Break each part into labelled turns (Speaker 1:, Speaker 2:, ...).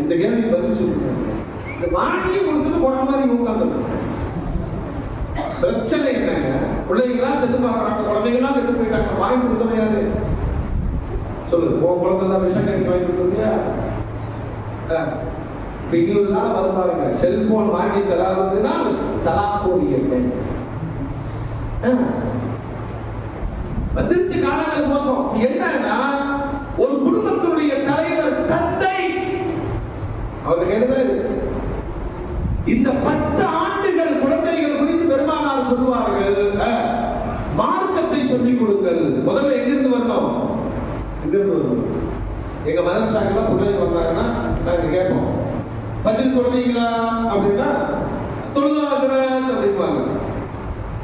Speaker 1: இந்த கேள்வி பதில் சொல்லுங்க. இந்த வாழ்க்கையை கொடுத்துட்டு போன மாதிரி உட்காந்து பிரச்சனை என்னங்க? பிள்ளைங்களாம் செத்து பார்க்கறாங்க குழந்தைங்களாம் செத்து போயிட்டாங்க வாங்கி கொடுத்தவங்க யாரு? சொல்லு உன் குழந்தை தான் விஷயம் கழிச்சு வாங்கி கொடுத்துருக்கியா? பிரிவுனால வந்து பாருங்க. செல்போன் வாங்கி தராதுதான் தலாக்கோரிய பெண் வந்துருச்சு காலங்கள் மோசம். என்னன்னா ஒரு குடும்பத்தினுடைய தலைவர் அவருக்கு எழுதாரு இந்த பத்து ஆண்டுகள் குழந்தைகள் குறித்து பெருமானார் சொல்லுவார்கள். மார்க்கத்தை சொல்லிக் கொடுங்கள். முதல்ல எங்கிருந்து வரணும்? எங்கிருந்து வரணும்? எங்க மதரசாக்கெல்லாம் பிள்ளைங்க வந்தாங்கன்னா நாங்க கேட்போம். பதில் தொழுவீங்களா அப்படின்னா தொழுதாசரத் அப்படிம்பாங்க.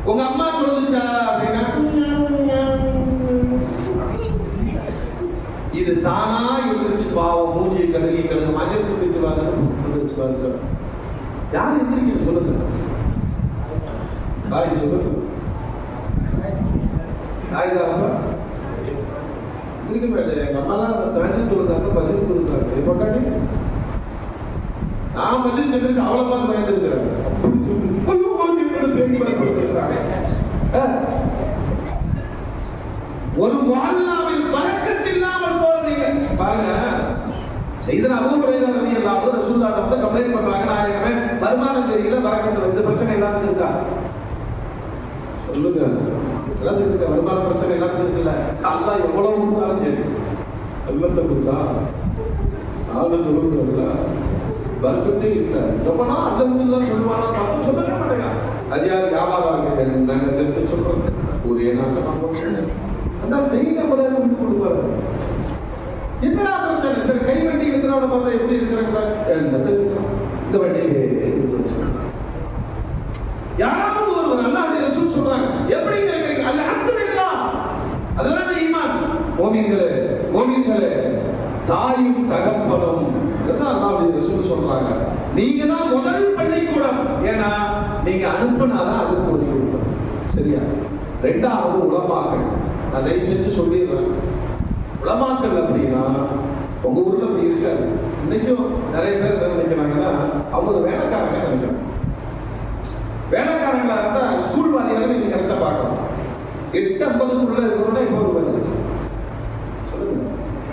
Speaker 1: உங்க அம்மா தொழுதுச்சா? அப்படின்னா இது தானா இருந்துச்சு. பாவம் மூஞ்சியை கழுகி எழுந்திருச்சு பாரு சார் யார் எந்திரிக்க சொல்லுங்க பாய் சொல்லுங்க ஆயுதா இருக்க மாட்டேன் எங்க அம்மாலாம் தாஜி தொழுதாங்க பஜன் தொழுதாங்க இப்போ காட்டி நான் பஜன் தெரிஞ்சு அவளை பார்த்து பயந்துருக்கிறேன் அப்படி சொல்லு. ஐயோ, வாங்கி கொடு, பேய் பார்த்து கொடுத்துருக்காங்க. அஹ். ஒரு வாழ்நாளில் பழக்கத்தில்லாமல் போறீங்க பாருங்க செய்தன அபூபரைதான் ரதி அல்லாமல் ரசூல்லாட்ட வந்து கம்ப்ளைண்ட் பண்றாங்க நாயகமே வருமானம் தெரியல வரக்கத்துல இந்த பிரச்சனை எல்லாத்துக்கும் இருக்கா? சொல்லுங்க. எல்லாத்துக்கும் இருக்க வருமான பிரச்சனை எல்லாத்துக்கும் இருக்குல்ல அல்லா எவ்வளவு கொடுத்தாலும் சரி. அல்லத்தை கொடுத்தா ஆளுநர் சொல்லுங்கல்ல வர்க்கத்தே இல்ல. எவ்வளோ அல்லதுலாம் சொல்லுவானா பார்த்து சொல்லவே மாட்டேங்கிறான் அஜயா வியாபாரம் நாங்க தெரிஞ்சு சொல்றோம். ஒரே நாசமா போச்சு. அந்த தெய்வ முறையில விட்டு கொடுப்பாரு. என்னடா பிரச்சனை? சரி கைவிட. பார்த்தா எப்படி இருக்கிறாங்க இந்த வண்டி யாராவது ஒரு அல்லாஹ்வுடைய ரசூல் சொல்றாங்க. எப்படி கேக்குறீங்க அல்ஹம்துலில்லாஹ். அதெல்லாம் ஈமான். மோமின்களே மோமின்களே தாயும் தகப்பனும் இதுதான் அல்லாஹ்வுடைய ரசூல் சொல்றாங்க. நீங்க தான் முதல் பள்ளிக்கூடம். ஏன்னா நீங்க அனுப்புனாதான் அது தொழில் சரியா? ரெண்டாவது உலமாக்கள். நான் தயவு செஞ்சு சொல்லிடுறேன். உலமாக்கல் அப்படின்னா உங்க ஊர்ல அப்படி இருக்காது. இன்னைக்கும் நிறைய பேர் என்ன நினைக்கிறாங்கன்னா அவங்க ஒரு வேலைக்காரங்க நினைக்கிறாங்க. வேலைக்காரங்களா இருந்தா ஸ்கூல் வாதியாக நீங்க கரெக்டா பார்க்கணும் எட்டு ஐம்பதுக்குள்ள இருக்கிறோம்னா இப்போ வருவாரு சொல்லுங்க.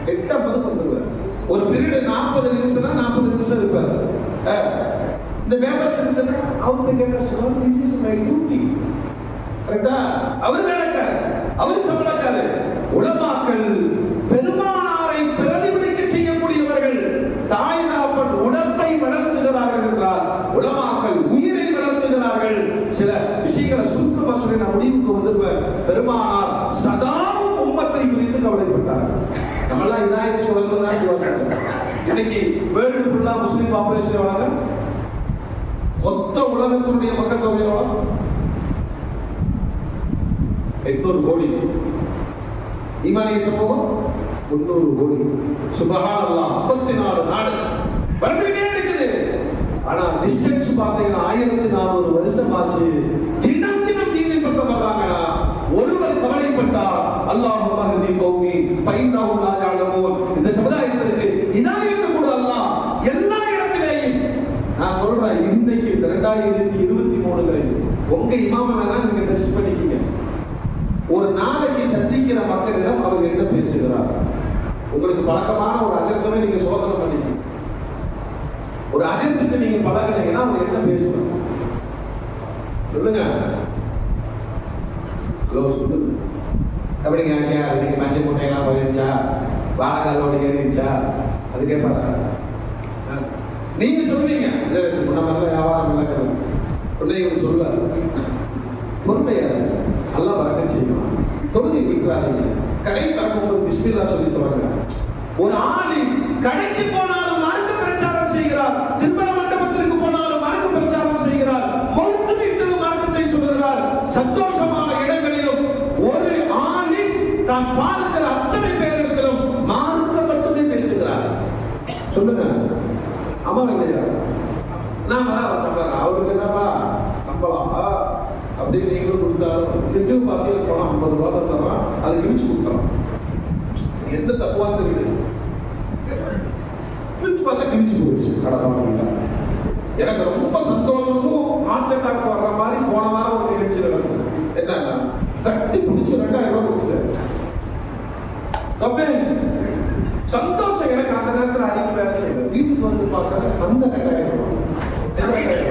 Speaker 1: எட்டு ஐம்பதுக்கு வந்துருவாரு. ஒரு பீரியட் நாற்பது நிமிஷம் நாற்பது நிமிஷம் இருப்பாரு. அஹ், இந்த வியாபாரத்துக்கு அவங்க கேட்ட சொல்லுவாங்க திஸ் இஸ் மை டியூட்டி கரெக்டா அவர் வேலைக்காரர். அவர் சம்பளக்காரர். உலமாக்கள் தாய் தாப்பன் உடம்பை வளர்த்துகிறார்கள் என்றால் உலமாக்கள் உயிரை வளர்த்துகிறார்கள். சில விஷயங்களை சுருக்கு சொல்லி நான் முடிவுக்கு வந்துருவேன் பெருமானார் சதாவும் உம்மத்தை குறித்து கவலைப்பட்டார் நம்மளாம் இதாயிரத்தி வளர்ந்ததான் யோசனை இன்னைக்கு வேர்ல்டு ஃபுல்லா முஸ்லீம் பாப்புலேஷன் எவ்வளவு மொத்த உலகத்தினுடைய மக்கள் தொகை எவ்வளவு? எட்நூறு கோடி. ஈமானிய சமூகம்? முன்னூறு கோடி. சுபஹான் அல்லாஹ் பார்த்தீங்கன்னா ஆயிரத்தி நானூறு வருஷம் ஆச்சு. தினம் தினம் தீனின் பக்கம் வர்றாங்கன்னா ஒருவர் கவலைப்பட்டா அல்லாஹ் மகதி கௌமி பைண்டாவும் லாஜாலமோன் இந்த சமுதாயத்திற்கு இதாயத்தை கூட அல்லாஹ். எல்லா இடத்திலேயும். நான் சொல்றேன் இன்னைக்கு இந்த ரெண்டாயிரத்தி இருபத்தி மூணுல உங்க இமாமனா நீங்க டெஸ்ட் பண்ணிக்கீங்க. ஒரு நாளைக்கு சந்திக்கிற மக்களிடம் அவர் என்ன பேசுகிறார்? உங்களுக்கு பழக்கமான ஒரு அஜர்த்தமே நீங்க ஒரு அஜர்த்துக்கு நீங்க பழகினீங்கன்னா அவர் என்ன பேசுவார் சொல்லுங்க. ஹலோ சொல்லுங்க. எப்படிங்க ஐயா இன்னைக்கு மஞ்சள் முட்டையெல்லாம் போயிருச்சா வாழைக்காலோட ஏறிடுச்சா அதுக்கே கேட்பாரா நீங்க சொல்றீங்க முன்ன மாதிரிலாம் வியாபாரம் இல்லைங்க பிள்ளைங்க சொல்ல. பொறுமையா நல்லா வரக்க செய்யணும். தொழுகை விட்டுறாதீங்க. கடை திறக்கும்போது பிஸ்மில்லா சொல்லி தொடங்க ஒரு ஆளி கடைக்கு போனாலும் நாம் பார்க்கிற அத்தனை பேரிடத்திலும் மார்க்க மட்டுமே பேசுகிறார். சொல்லுங்க. ஆமா இல்லையா நாம சொல்றாங்க அவருக்கு என்னப்பா நம்பலாமா. அப்படின்னு நீங்களும் கொடுத்தாலும் திருப்பியும் பார்த்து பணம் ஐம்பது ரூபா தரலாம் அதை கிழிச்சு கொடுக்கலாம் எந்த தப்புவா தெரியுது கிழிச்சு பார்த்தா கிழிச்சு போயிடுச்சு. கடை எனக்கு ரொம்ப சந்தோஷமும் ஹார்ட் அட்டாக் வர்ற மாதிரி போன வாரம் ஒரு நிகழ்ச்சி நடந்துச்சு. என்னன்னா கட்டி பிடிச்சி ரெண்டாயிரம் ரூபாய் கொடுத்துட்டேன். ಅப்பೇ ಸಂತೋಷ ಏನಕ್ಕೆ ಅದರ ನಂತರ ಅಲ್ಲಿ ಕ್ಯಾರಿಯರ್ ಸೇರ್ ಬಿಟ್ಟು ಹೊರಗೆ ಬಂದ್ರೆ ಬಂದೆ ನಡೆದು